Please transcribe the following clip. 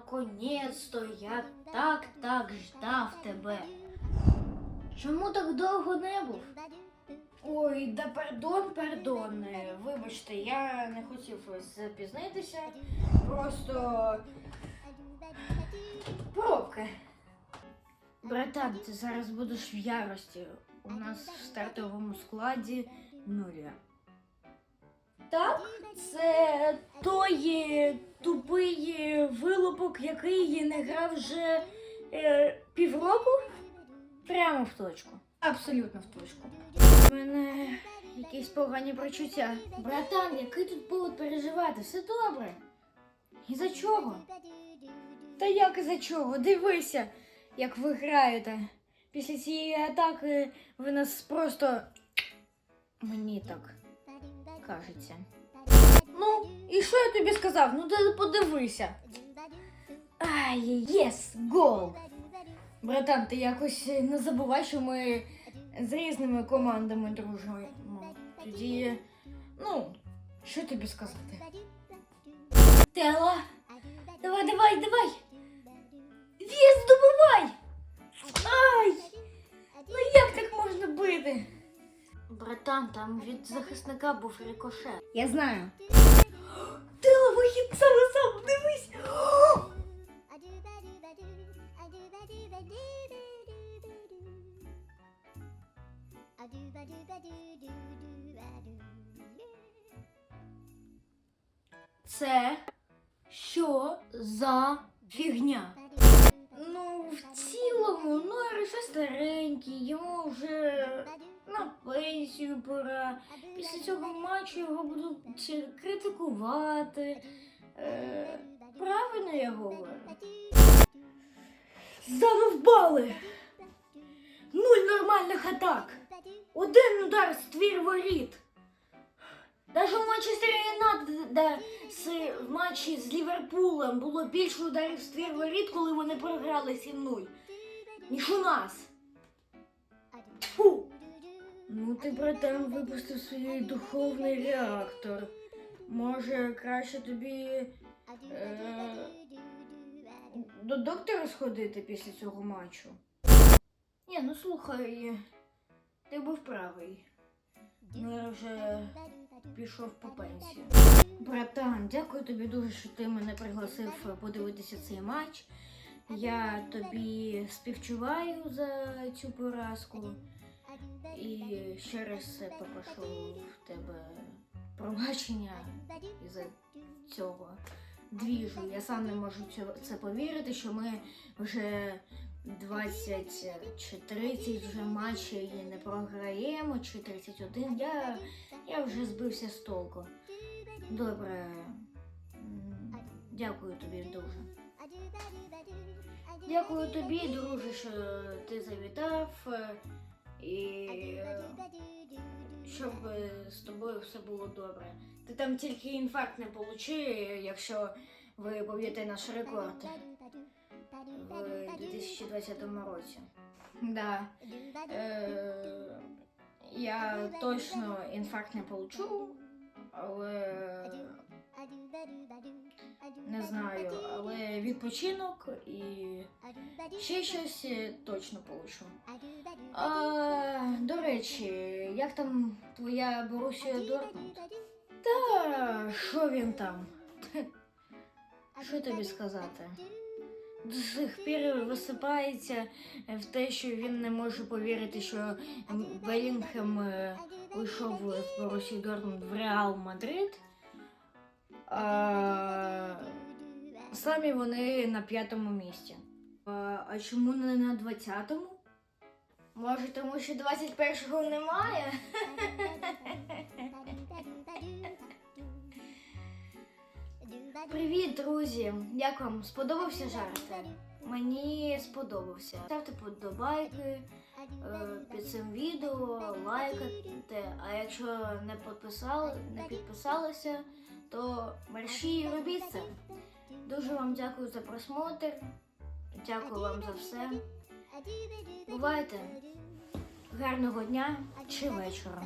наконець-то я так так ждав тебе. Чому так довго не був? Ой, да пардон, пардон. Вибачте, я не хотів запізнитися. Просто пробки. Братан, ти зараз будеш в ярості. У нас в стартовому складі нуля. Так, це той тупий вилупок, який не грав вже е, півроку. Прямо в точку. Абсолютно в точку. У мене якісь погані прочуття. Братан, який тут повод переживати? Все добре. І за чого? Та як і за чого? Дивися, як ви граєте. Після цієї атаки ви нас просто. Мені так кажеться. Ну, і що я тобі сказав? Ну ти подивися. Ай, єс, гол! Братан, ти якось не забувай, що ми з різними командами дружимо. Тоді, ну, що тобі сказати? Тела, давай, давай, давай! Віз, добивай! Ай! Ну як так можна бити? Братан, там від захисника був рикошет. Я знаю. Тела вихід саме сам, дивись! Це що за фігня? Ну, в цілому, ну, старенький, йому вже на пенсію пора. Після цього матчу його будуть критикувати. Е, правильно я говорю? Задовбали! Нуль нормальних атак! Один удар з твір воріт! Даже у Юнайтед з в матчі з Ліверпулем було більше ударів з твір воріт, коли вони програли 7-0, ніж у нас. Ну ти, братан, випустив свій духовний реактор. Може, краще тобі е, до доктора сходити після цього матчу? Ні, ну слухай, ти був правий. Ну, я вже пішов по пенсію. Братан, дякую тобі дуже, що ти мене пригласив подивитися цей матч. Я тобі співчуваю за цю поразку. І ще раз попрошу в тебе пробачення із-за цього двіжу. Я сам не можу це повірити, що ми вже 20 чи 30 вже матчів і не програємо, чи 31. Я, я вже збився з толку. Добре. Дякую тобі дуже. Дякую тобі, друже, що ти завітав. І щоб е, з тобою все було добре. Ти там тільки інфаркт не получи, якщо ви поб'єте наш рекорд в 2020 році. Да. Е, я точно інфаркт не получу, але не знаю, але відпочинок і ще щось е, точно получу. А, до речі, як там твоя Борусія Дортмунд? Та що він там? Що тобі сказати? До сих пір висипається в те, що він не може повірити, що Белінгем е, вийшов з Борусії Дортмунд в Реал Мадрид. А, самі вони на п'ятому місці. А, а чому не на двадцятому? Може, тому що 21-го немає? Привіт, друзі! Як вам сподобався жарт? Мені сподобався. Ставте подобайки е, під цим відео, лайкайте. А якщо не підписали, не підписалися, то мерщі робіть це. Дуже вам дякую за просмотр. Дякую вам за все. Бувайте! Гарного дня чи вечора.